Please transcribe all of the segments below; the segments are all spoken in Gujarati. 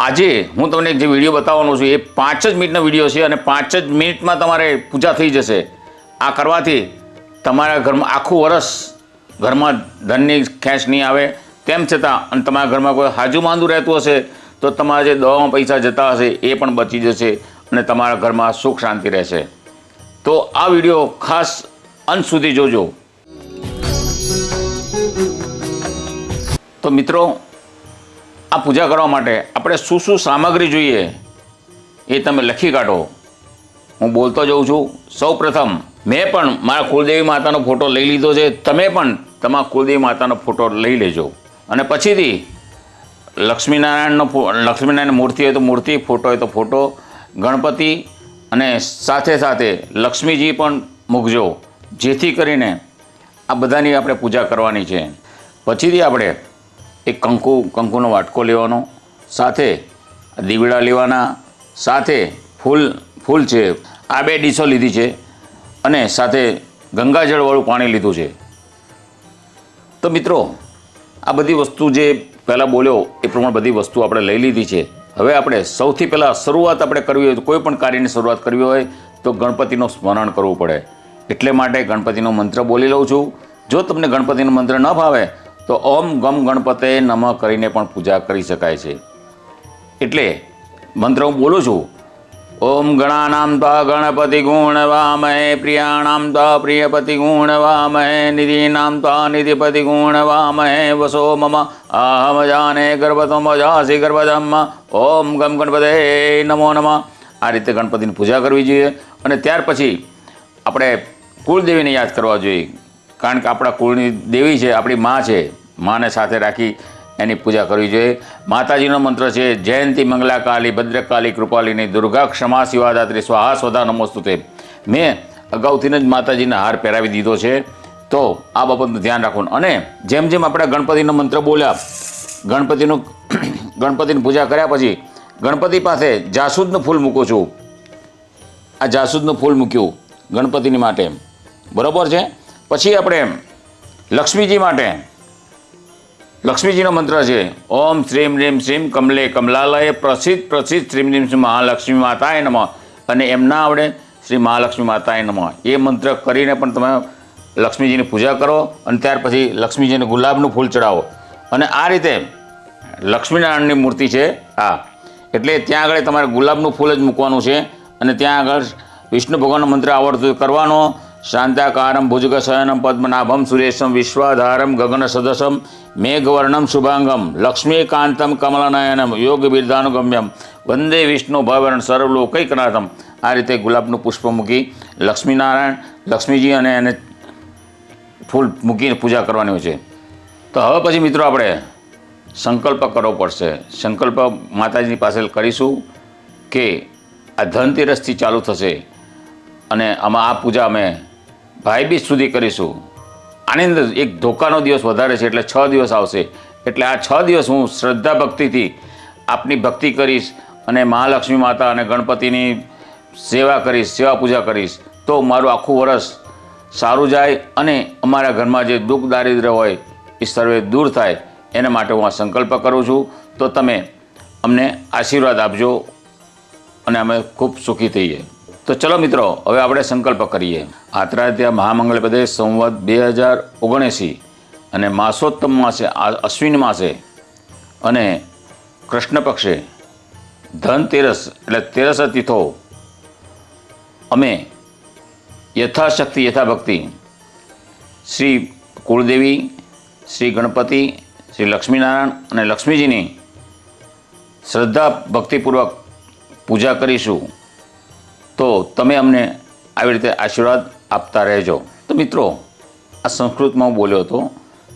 આજે હું તમને જે વીડિયો બતાવવાનો છું, એ પાંચ જ મિનિટનો વીડિયો છે અને પાંચ જ મિનિટમાં તમારે પૂજા થઈ જશે. આ કરવાથી તમારા ઘરમાં આખું વરસ ઘરમાં ધનની ખેંચ નહીં આવે. તેમ છતાં, અને તમારા ઘરમાં કોઈ હાજુ માંદું રહેતું હશે, તો તમારા જે દવામાં પૈસા જતા હશે, એ પણ બચી જશે અને તમારા ઘરમાં સુખ શાંતિ રહેશે. તો આ વીડિયો ખાસ અંત સુધી જોજો. તો મિત્રો આ પૂજા કરવા માટે આપણે શું શું સામગ્રી જોઈએ એ તમે લખી કાઢો. હું બોલતો જઉં છું. સૌ પ્રથમ, મેં પણ મારા કુલદેવી માતાનો ફોટો લઈ લીધો છે. તમે પણ તમારા કુલદેવી માતાનો ફોટો લઈ લેજો. અને પછીથી, લક્ષ્મીનારાયણનો લક્ષ્મીનારાયણ મૂર્તિ હોય તો મૂર્તિ, ફોટો હોય તો ફોટો, ગણપતિ અને સાથે સાથે લક્ષ્મીજી પણ મૂકજો. જેથી કરીને આ બધાની આપણે પૂજા કરવાની છે. પછીથી આપણે એક કંકુ, કંકુનો વાટકો લેવાનો, સાથે દીવડા લેવાના, સાથે ફૂલ ફૂલ છે. આ બે ડીશો લીધી છે અને સાથે ગંગાજળવાળું પાણી લીધું છે. તો મિત્રો, આ બધી વસ્તુ જે પહેલાં બોલ્યો, એ પ્રમાણે બધી વસ્તુ આપણે લઈ લીધી છે. હવે આપણે સૌથી પહેલાં શરૂઆત આપણે કરવી હોય તો કોઈ પણ કાર્યની શરૂઆત કરવી હોય, તો ગણપતિનું સ્મરણ કરવું પડે. એટલે માટે ગણપતિનો મંત્ર બોલી લઉં છું. જો તમને ગણપતિનો મંત્ર ન ભાવે તો ઓમ ગમ ગણપતે નમ કરીને પણ પૂજા કરી શકાય છે. એટલે મંત્ર હું બોલું છું. ઓમ ગણાનામ તા ગણપતિ ગુણ વામહે પ્રિયાણામ તા પ્રિયપતિ ગુણ વામહે નિધિનામ તા નિધિપતિ ગુણ વામહે વસો મમ અહમ જાને ગર્ભતમ જાસી ગર્ભધમ ઓમ ગમ ગણપતે નમો નમ. આ રીતે ગણપતિની પૂજા કરવી જોઈએ. અને ત્યાર પછી આપણે કુળદેવીને યાદ કરવા જોઈએ. કારણ કે આપણા કુળની દેવી છે, આપણી મા છે, માને સાથે રાખી એની પૂજા કરવી જોઈએ. માતાજીનો મંત્ર છે, જયંતી મંગલા કાલી ભદ્રકાલી, કૃપાલીની, દુર્ગા ક્ષમા, શિવાદાત્રી, સ્વાહા, સ્વધા, નમોસ્તુતે. મેં અગાઉથી જ માતાજીને હાર પહેરાવી દીધો છે. તો આ બાબતનું ધ્યાન રાખવું અને જેમ જેમ આપણે ગણપતિનો મંત્ર બોલ્યા, ગણપતિનું ગણપતિની પૂજા કર્યા પછી ગણપતિ પાસે જાસૂદનું ફૂલ મૂકું છું. આ જાસૂદનું ફૂલ મૂક્યું ગણપતિની માટે. બરાબર છે? પછી આપણે લક્ષ્મીજી માટે, લક્ષ્મીજીનો મંત્ર છે, ઓમ શ્રીમ રીમ શ્રીમ કમલે કમલાલય પ્રસિદ્ધ પ્રસિદ્ધ શ્રીમ રીમ શ્રી મહાલક્ષ્મી માતાએ નમઃ. અને એમ ના આવડે શ્રી મહાલક્ષ્મી માતાએ નમઃ. એ મંત્ર કરીને પણ તમે લક્ષ્મીજીની પૂજા કરો અને ત્યાર પછી લક્ષ્મીજીને ગુલાબનું ફૂલ ચડાવો. અને આ રીતે લક્ષ્મીનારાયણની મૂર્તિ છે, હા. એટલે ત્યાં આગળ તમારે ગુલાબનું ફૂલ જ મૂકવાનું છે અને ત્યાં આગળ વિષ્ણુ ભગવાનનો મંત્ર આવડતું કરવાનો. શાંતાકારમ ભુજગશયનમ પદ્મનાભમ સુરેશમ વિશ્વાધારમ ગગન સદસમ મેઘવર્ણમ શુભાંગમ લક્ષ્મીકાંતમ કમલનયનમ યોગ બિરદાનુગમ્યમ વંદે વિષ્ણુ ભવરણ સર્વલોકૈકનાથમ આ રીતે ગુલાબનું પુષ્પ મૂકી લક્ષ્મીનારાયણ, લક્ષ્મીજી અને એને ફૂલ મૂકીને પૂજા કરવાની હોય છે. તો હવે પછી મિત્રો આપણે સંકલ્પ કરવો પડશે. સંકલ્પ માતાજીની પાસે કરીશું કે આ ધનતેરસથી ચાલુ થશે અને આમાં આ પૂજા અમે ભાઈબીજ સુધી કરીશું. આની અંદર એક ધોકાનો દિવસ વધારે છે એટલે છ દિવસ આવશે. એટલે આ છ દિવસ હું શ્રદ્ધા ભક્તિથી આપની ભક્તિ કરીશ અને મહાલક્ષ્મી માતા અને ગણપતિની સેવા કરીશ, સેવા પૂજા કરીશ. તો મારું આખું વરસ સારું જાય અને અમારા ઘરમાં જે દુઃખ દારિદ્ર્ય હોય એ સર્વે દૂર થાય. એના માટે હું આ સંકલ્પ કરું છું. તો તમે અમને આશીર્વાદ આપજો અને અમે ખૂબ સુખી થઈએ. તો ચલો મિત્રો, હવે આપણે સંકલ્પ કરીએ. આત્રાધ્યા મહામંગળ પદે સંવત બે હજાર ઓગણએંસી અને માસોત્તમ માસે અશ્વિન માસે અને કૃષ્ણ પક્ષે ધનતેરસ એટલે તેરસ તીથો, અમે યથાશક્તિ, યથાભક્તિ શ્રી કુળદેવી, શ્રી ગણપતિ, શ્રી લક્ષ્મીનારાયણ અને લક્ષ્મીજીની શ્રદ્ધા ભક્તિપૂર્વક પૂજા કરીશું. તમે અમને આવી રીતે આશીર્વાદ આપતા રહેજો. તો મિત્રો, આ સંસ્કૃતમાં હું બોલ્યો હતો,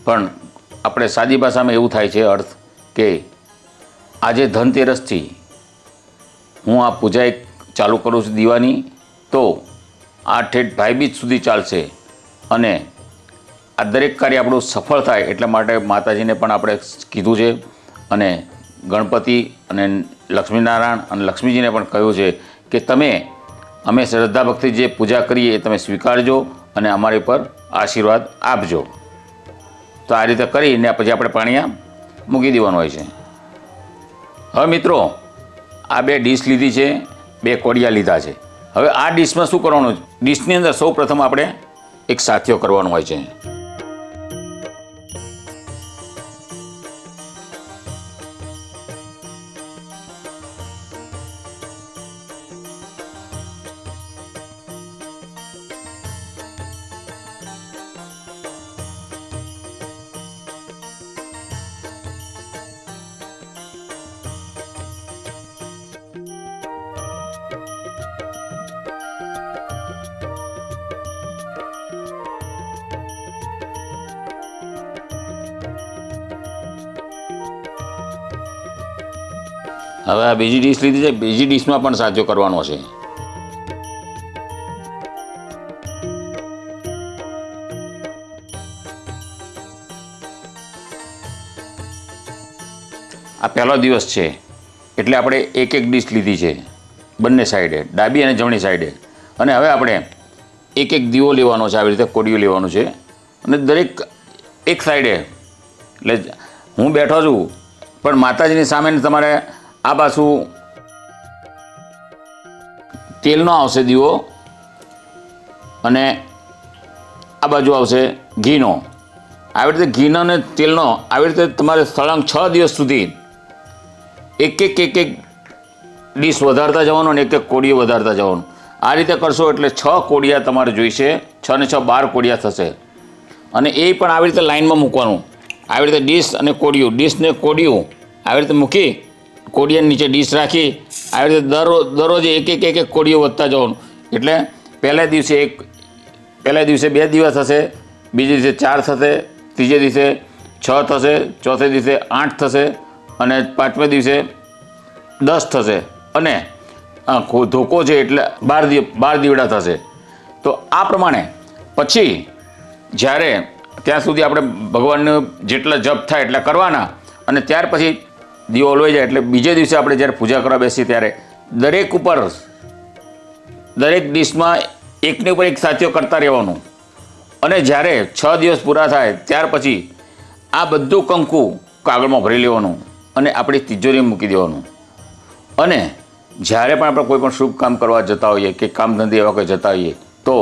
પણ આપણે સાદી ભાષામાં એવું થાય છે અર્થ કે આજે ધનતેરસથી હું આ પૂજા એક ચાલુ કરું છું દીવાની, તો આ ઠેઠ ભાઈબીજ સુધી ચાલશે. અને આ દરેક કાર્ય આપણું સફળ થાય એટલા માટે માતાજીને પણ આપણે કીધું છે અને ગણપતિ અને લક્ષ્મીનારાયણ અને લક્ષ્મીજીને પણ કહ્યું છે કે તમે અમે શ્રદ્ધા ભક્તિ જે પૂજા કરીએ એ તમે સ્વીકારજો અને અમારી પર આશીર્વાદ આપજો. તો આ રીતે કરીને પછી આપણે પાણીયા મૂકી દેવાનું હોય છે. હવે મિત્રો, આ બે ડીશ લીધી છે, બે કોડિયા લીધા છે. હવે આ ડીશમાં શું કરવાનું ડીશની અંદર સૌ પ્રથમ આપણે એક સાથીઓ કરવાનો હોય છે. હવે આ બીજી ડીશ લીધી છે. બીજી ડીશમાં પણ સાજો કરવાનો છે. આ પહેલો દિવસ છે. એટલે આપણે એક એક ડીશ લીધી છે. બંને સાઈડે ડાબી અને જમણી સાઈડે અને હવે આપણે એક એક દીવો લેવાનો છે. આવી રીતે કોડિયું લેવાનું છે. અને દરેક એક સાઈડે એટલે હું બેઠો છું, પણ માતાજીની સામે તમારે આ પાછું તેલનો આવશે દીવો અને આ બાજુ આવશે ઘીનો. આવી રીતે ઘીનો અને તેલનો આવી રીતે તમારે સળંગ છ દિવસ સુધી એક એક એક એક ડીશ વધારતા જવાનું અને એક એક કોડીઓ વધારતા જવાનું. આ રીતે કરશો એટલે છ કોડિયા તમારે જોઈશે, છ ને છ બાર કોડિયા થશે. અને એ પણ આવી રીતે લાઇનમાં મૂકવાનું. આવી રીતે ડીશ અને કોડિયું ડીશ ને કોડિયું આવી રીતે મૂકી કોડિયાની નીચે ડીશ રાખી, આવી રીતે દરરોજ દરરોજ એક એક એક એક કોડિયો વધતા જવાનું. એટલે પહેલા દિવસે એક, પહેલા દિવસે બે દિવસ થશે બીજે દિવસે ચાર થશે, ત્રીજે દિવસે છ થશે, ચોથે દિવસે આઠ થશે, અને પાંચમે દિવસે દસ થશે. અને ધોકો છે એટલે બાર બાર દીવડા થશે. તો આ પ્રમાણે પછી જ્યારે ત્યાં સુધી આપણે ભગવાનનું જેટલા જપ થાય એટલા કરવાના, અને ત્યાર પછી દીવો ઓલવાઈ જાય એટલે બીજે દિવસે આપણે જ્યારે પૂજા કરવા બેસીએ ત્યારે દરેક ઉપર, દરેક ડિશમાં એકને ઉપર એક સાથીઓ કરતા રહેવાનું. અને જ્યારે છ દિવસ પૂરા થાય, ત્યાર પછી આ બધું કંકુ કાગળમાં ભરી લેવાનું અને આપણી તિજોરીમાં મૂકી દેવાનું. અને જ્યારે પણ આપણે કોઈ પણ શુભ કામ કરવા જતા હોઈએ કે કામ ધંધે એવા કોઈ જતા હોઈએ, તો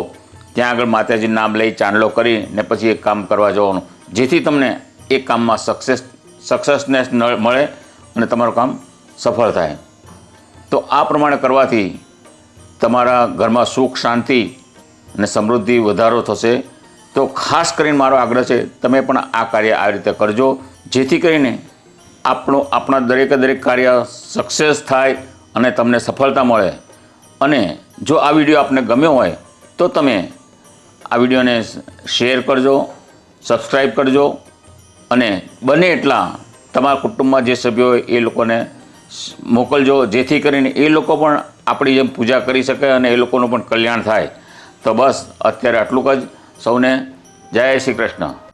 ત્યાં આગળ માતાજીનું નામ લઈ ચાંદલો કરી ને પછી એ કામ કરવા જવાનું. જેથી તમને એ કામમાં સક્સેસ સક્સેસનેસ મળે અને તમારું કામ સફળ થાય. તો આ પ્રમાણે કરવાથી તમારા ઘરમાં સુખ, શાંતિ અને સમૃદ્ધિ વધારો થશે. તો ખાસ કરીને મારો આગ્રહ છે, તમે પણ આ કાર્ય આ રીતે કરજો, જેથી કરીને આપણું, આપણા દરેકે દરેક કાર્ય સક્સેસ થાય અને તમને સફળતા મળે. અને જો આ વીડિયો આપને ગમ્યો હોય, તો તમે આ વિડીયોને શેર કરજો સબસ્ક્રાઈબ કરજો અને બને એટલા તમારા કુટુંબમાં જે સભ્યો હોય એ લોકોને મોકલજો. જેથી કરીને એ લોકો પણ આપણી જેમ પૂજા કરી શકે અને એ લોકોનું પણ કલ્યાણ થાય. તો બસ, અત્યારે આટલું જ. સૌને જય શ્રી કૃષ્ણ.